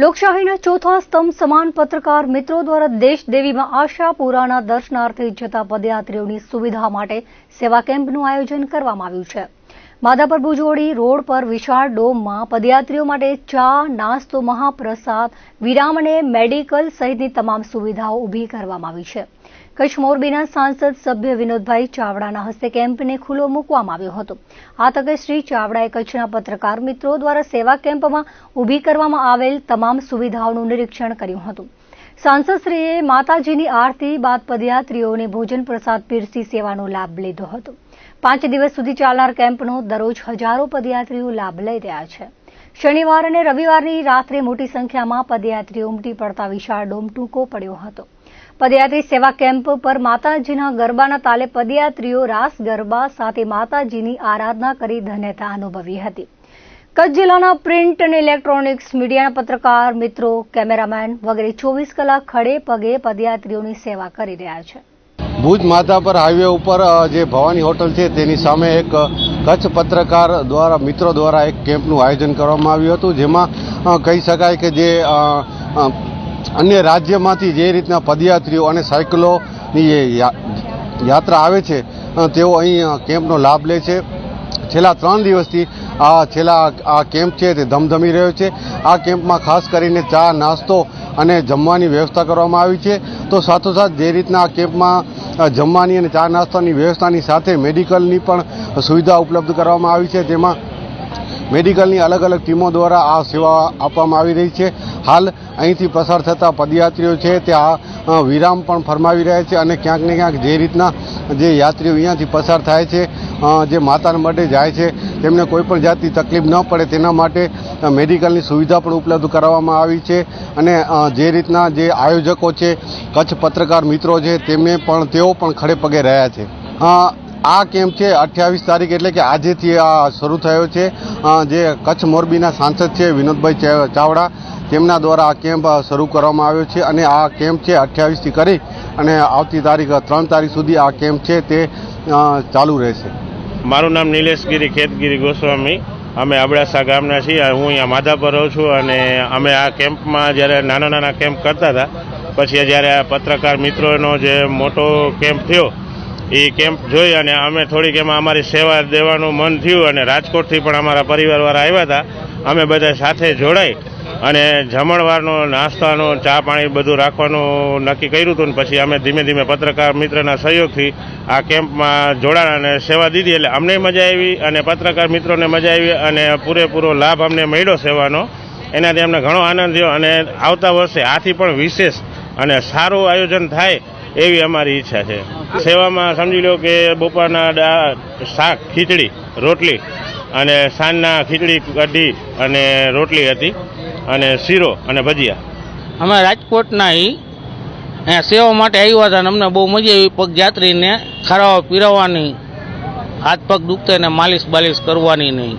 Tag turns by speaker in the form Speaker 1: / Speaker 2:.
Speaker 1: લોકશાહીના ચોથા સ્તંભ સમાન પત્રકાર મિત્રો દ્વારા દેશદેવીમાં આશાપુરાના દર્શનાર્થે જતા પદયાત્રીઓની સુવિધા માટે સેવા કેમ્પનું આયોજન કરવામાં આવ્યું છે. માધાપર ભુજોડી રોડ પર વિશાળ ડોમમાં પદયાત્રીઓ માટે ચા, નાસ્તો, મહાપ્રસાદ, વિરામ અને મેડિકલ સહિતની તમામ સુવિધાઓ ઊભી કરવામાં આવી છે. કચ્છ મોરબીના સાંસદ સભ્ય વિનોદભાઈ ચાવડાના હસ્તે કેમ્પને ખુલ્લો મૂકવામાં આવ્યો હતો. આ તકે શ્રી ચાવડાએ કચ્છના પત્રકાર મિત્રો દ્વારા સેવા કેમ્પમાં ઊભી કરવામાં આવેલ તમામ સુવિધાઓનું નિરીક્ષણ કર્યું હતું. સાંસદશ્રીએ માતાજીની આરતી બાદ પદયાત્રીઓને ભોજન પ્રસાદ પીરસી સેવાનો લાભ લીધો હતો. પાંચ દિવસ સુધી ચાલનાર કેમ્પનો દરરોજ હજારો પદયાત્રીઓ લાભ લઈ રહ્યા છે. શનિવાર અને રવિવારની રાત્રે મોટી સંખ્યામાં પદયાત્રીઓ ઉમટી પડતા વિશાળ ડોમ ટૂંકો પડ્યો હતો. પદયાત્રી સેવા કેમ્પ પર માતાજીના ગરબાના તાલે પદયાત્રીઓ રાસ, ગરબા સાથે માતાજીની આરાધના કરી ધન્યતા અનુભવી હતી. કચ્છ જિલ્લાના પ્રિન્ટ અને ઇલેક્ટ્રોનિક્સ મીડિયાના પત્રકાર, મિત્રો, કેમેરામેન વગેરે ચોવીસ કલાક ખડે પગે પદયાત્રીઓની સેવા કરી રહ્યા છે.
Speaker 2: ભુજ માતા પર હાઈવે ઉપર જે ભવાની હોટલ છે, તેની સામે એક કચ્છ પત્રકાર દ્વારા, મિત્રો દ્વારા એક કેમ્પનું આયોજન કરવામાં આવ્યું હતું, જેમાં કહી શકાય કે જે અન્ય રાજ્યમાંથી જે રીતના પદયાત્રીઓ અને સાયકલોની યાત્રા આવે છે તેઓ અહીં કેમ્પનો લાભ લે છે. છેલ્લા ત્રણ દિવસથી આ, છેલ્લા, આ કેમ્પ છે, તે ધમધમી રહ્યો છે. આ કેમ્પમાં ખાસ કરીને ચા, નાસ્તો અને જમવાની વ્યવસ્થા કરવામાં આવી છે. તો સાથોસાથ જે રીતના આ કેમ્પમાં જમવાની અને ચા નાસ્તાની વ્યવસ્થાની સાથે મેડિકલની પણ સુવિધા ઉપલબ્ધ કરવામાં આવી છે. તેમાં મેડિકલની અલગ અલગ ટીમો દ્વારા આ સેવા આપવામાં આવી રહી છે. હાલ અહીંથી પસાર થતા પદયાત્રીઓ છે તે આ વિરામ પણ ફરમાવી રહ્યા છે અને ક્યાંક ને ક્યાંક જે રીતના જે યાત્રીઓ અહીંયાથી પસાર થાય છે જે માતાના માટે જાય છે, તેમને કોઈપણ જાતની તકલીફ ન પડે તેના માટે મેડિકલની સુવિધા પણ ઉપલબ્ધ કરાવવામાં આવી છે અને જે રીતના જે આયોજકો છે, કચ્છ પત્રકાર મિત્રો છે, તેમને પણ તેઓ પણ ખડે પગે રહ્યા છે. આ કેમ્પ છે અઠ્યાવીસ તારીખ એટલે કે આજેથી આ શરૂ થયો છે. જે કચ્છ મોરબીના સાંસદ છે વિનોદભાઈ ચાવડા, તેમના દ્વારા આ કેમ્પ શરૂ કરવામાં આવ્યો છે અને આ કેમ્પ છે અઠ્યાવીસથી કરી અને આવતી તારીખ, ત્રણ તારીખ સુધી આ કેમ્પ છે તે ચાલુ રહેશે.
Speaker 3: મારું નામ નિલેશગીરી ખેતગીરી ગોસ્વામી. અમે અબડાસા ગામના છીએ. હું અહીંયા માધાપર રહું છું અને અમે આ કેમ્પમાં જ્યારે નાના નાના કેમ્પ કરતા હતા, પછી જ્યારે આ પત્રકાર મિત્રોનો જે મોટો કેમ્પ થયો એ કેમ્પ જોઈ અને અમે થોડીક એમાં અમારી સેવા દેવાનું મન થયું અને રાજકોટથી પણ અમારા પરિવારવાળા આવ્યા હતા. અમે બધા સાથે જોડાઈ અને જમણવારનો નાસ્તાનો, ચા પાણી બધું રાખવાનું નક્કી કર્યું હતું ને પછી અમે ધીમે ધીમે પત્રકાર મિત્રના સહયોગથી આ કેમ્પમાં જોડાણા અને સેવા દીધી એટલે અમને મજા આવી અને પત્રકાર મિત્રોને મજા આવી અને પૂરેપૂરો લાભ અમને મળ્યો સેવાનો. એનાથી અમને ઘણો આનંદ થયો અને આવતા વર્ષે આથી પણ વિશેષ અને સારું આયોજન થાય એવી અમારી ઈચ્છા છે. સેવામાં સમજી લો કે બપોરના શાક, ખીચડી, રોટલી અને સાંજના ખીચડી, કઢી અને રોટલી હતી અને શીરો અને ભજીયા.
Speaker 4: અમે રાજકોટના અહીંયા સેવા માટે આવ્યા હતા અને અમને બહુ મજા આવી પગયાત્રીને ખરાવા પીરવવાની, હાથ પગ દુખતા એને માલિશ બાલિશ કરવાની નહીં